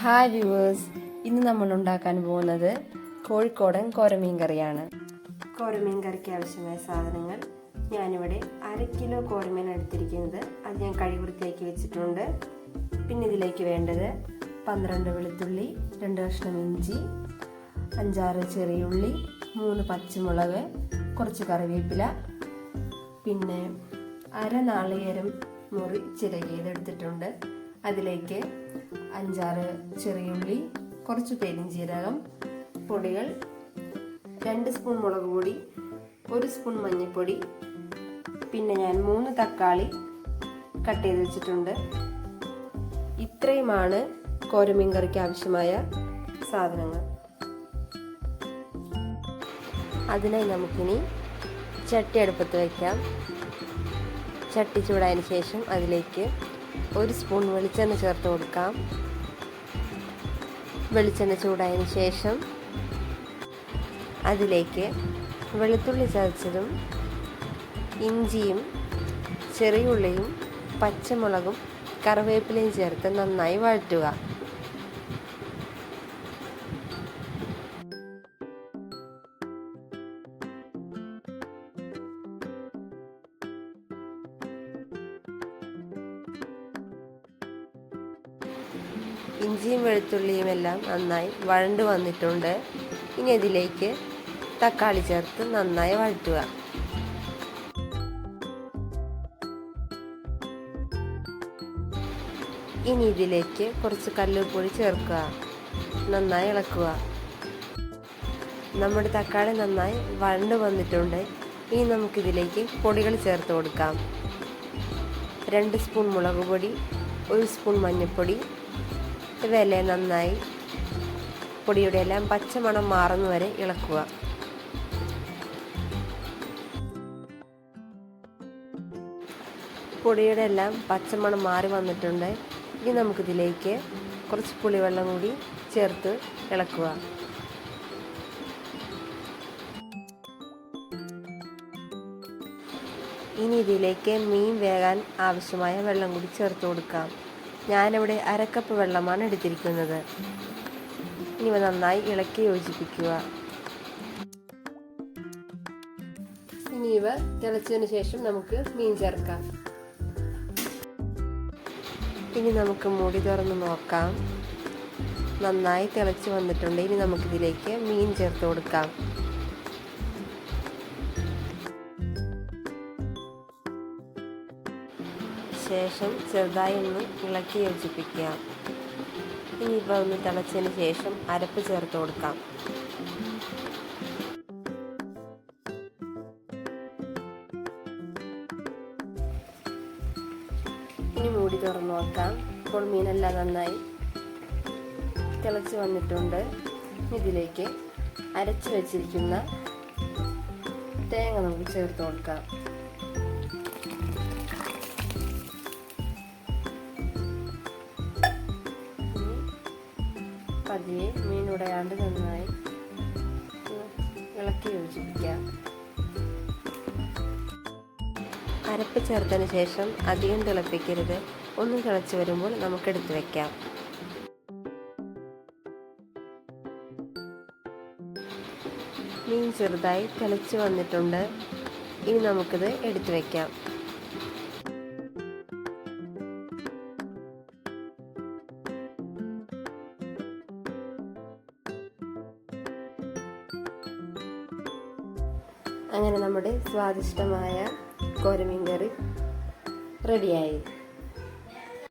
Hi viewers ഇന്ന് നമ്മൾ ഉണ്ടാക്കാൻ പോകുന്നത് കോഴിക്കോടൻ കോരമീൻ കറിയാണ് കോരമീൻ കറിക്ക് ആവശ്യമായ സാധനങ്ങൾ ഞാനിവിടെ അര കിലോ കോരമീൻ എടുത്തിരിക്കുന്നത്. അത് ഞാൻ കഴിവൃത്തിയാക്കി വെച്ചിട്ടുണ്ട്. പിന്നെ ഇതിലേക്ക് വേണ്ടത് പന്ത്രണ്ട് വെളുത്തുള്ളി രണ്ട് കഷ്ണം ഇഞ്ചി അഞ്ചാറ് ചെറിയുള്ളി മൂന്ന് പച്ചമുളക് കുറച്ച് കറിവേപ്പില പിന്നെ അര നാളികേരം മുറി ചിരകിയതെടുത്തിട്ടുണ്ട് അതിലേക്ക് അഞ്ചാറ് ചെറിയുള്ളി കുറച്ച് പെരിഞ്ചീരകം പൊടികൾ രണ്ട് സ്പൂൺ മുളക് പൊടി ഒരു സ്പൂൺ മഞ്ഞൾപ്പൊടി പിന്നെ ഞാൻ മൂന്ന് തക്കാളി കട്ട് ചെയ്ത് വെച്ചിട്ടുണ്ട്. ഇത്രയുമാണ് കോരമീൻ കറിക്ക് ആവശ്യമായ സാധനങ്ങൾ. അതിനായി നമുക്കിനി ചട്ടി അടുപ്പത്ത് വയ്ക്കാം ചട്ടി ചൂടായതിന് ശേഷം അതിലേക്ക് ഒരു സ്പൂൺ വെളിച്ചെണ്ണ ചേർത്ത് കൊടുക്കാം. വെളിച്ചെണ്ണ ചൂടായതിന് ശേഷം അതിലേക്ക് വെളുത്തുള്ളി ചതച്ചതും ഇഞ്ചിയും ചെറിയുള്ളിയും പച്ചമുളകും കറിവേപ്പിലയും ചേർത്ത് നന്നായി വഴറ്റുക. ഇഞ്ചിയും വെളുത്തുള്ളിയും എല്ലാം നന്നായി വഴണ്ട് വന്നിട്ടുണ്ട്. ഇനി ഇതിലേക്ക് തക്കാളി ചേർത്ത് നന്നായി വഴറ്റുക. ഇനി ഇതിലേക്ക് കുറച്ച് കല്ലുപ്പൊടി ചേർക്കുക. നന്നായി ഇളക്കുക. നമ്മുടെ തക്കാളി നന്നായി വഴണ്ട് വന്നിട്ടുണ്ട്. ഇനി നമുക്കിതിലേക്ക് പൊടികൾ ചേർത്ത് കൊടുക്കാം. രണ്ട് സ്പൂൺ മുളക് പൊടി ഒരു സ്പൂൺ മഞ്ഞൾപ്പൊടി ഇവയെല്ലാം നന്നായി. പൊടിയുടെ എല്ലാം പച്ചമണം മാറുന്നവരെ ഇളക്കുക. പൊടിയുടെ എല്ലാം പച്ചമണം മാറി വന്നിട്ടുണ്ട്. ഇനി നമുക്കിതിലേക്ക് കുറച്ച് പുളിവെള്ളം കൂടി ചേർത്ത് ഇളക്കുക. ഇനി ഇതിലേക്ക് മീൻ വേകാൻ ആവശ്യമായ വെള്ളം കൂടി ചേർത്ത് കൊടുക്കാം. ഞാനിവിടെ അരക്കപ്പ് വെള്ളമാണ് എടുത്തിരിക്കുന്നത്. ഇനി നന്നായി ഇളക്കി യോജിപ്പിക്കുക. ഇനി ഇവ തിളച്ചതിന് ശേഷം നമുക്ക് മീൻ ചേർക്കാം. ഇനി നമുക്ക് മൂടി തുറന്ന് നോക്കാം. നന്നായി തിളച്ച് വന്നിട്ടുണ്ട്. ഇനി നമുക്കിതിലേക്ക് മീൻ ചേർത്ത് കൊടുക്കാം. ശേഷം ചെറുതായി ഒന്ന് ഇളക്കി യോജിപ്പിക്കുക. ഇനി ഇവ ഒന്ന് തിളച്ചതിന് ശേഷം അരപ്പ് ചേർത്ത് കൊടുക്കാം. ഇനി മൂടി തുറന്നു നോക്കാം. ഇപ്പോൾ മീനെല്ലാം നന്നായി തിളച്ച് വന്നിട്ടുണ്ട്. ഇതിലേക്ക് അരച്ച് വെച്ചിരിക്കുന്ന തേങ്ങ നമുക്ക് ചേർത്ത് കൊടുക്കാം. പതിയെ മീൻ ഉടയാണ്ട് നന്നായി ഇളക്കി യോജിപ്പിക്കാം. അരപ്പ് ചേർത്തതിന് ശേഷം അധികം തിളപ്പിക്കരുത്. ഒന്ന് തിളച്ച് വരുമ്പോൾ എടുത്തു വെക്കാം. മീൻ ചെറുതായി തിളച്ച് വന്നിട്ടുണ്ട്. ഇനി നമുക്കിത് എടുത്തു വെക്കാം. അങ്ങനെ നമ്മുടെ സ്വാദിഷ്ടമായ കോരമീൻ കറി റെഡിയായി.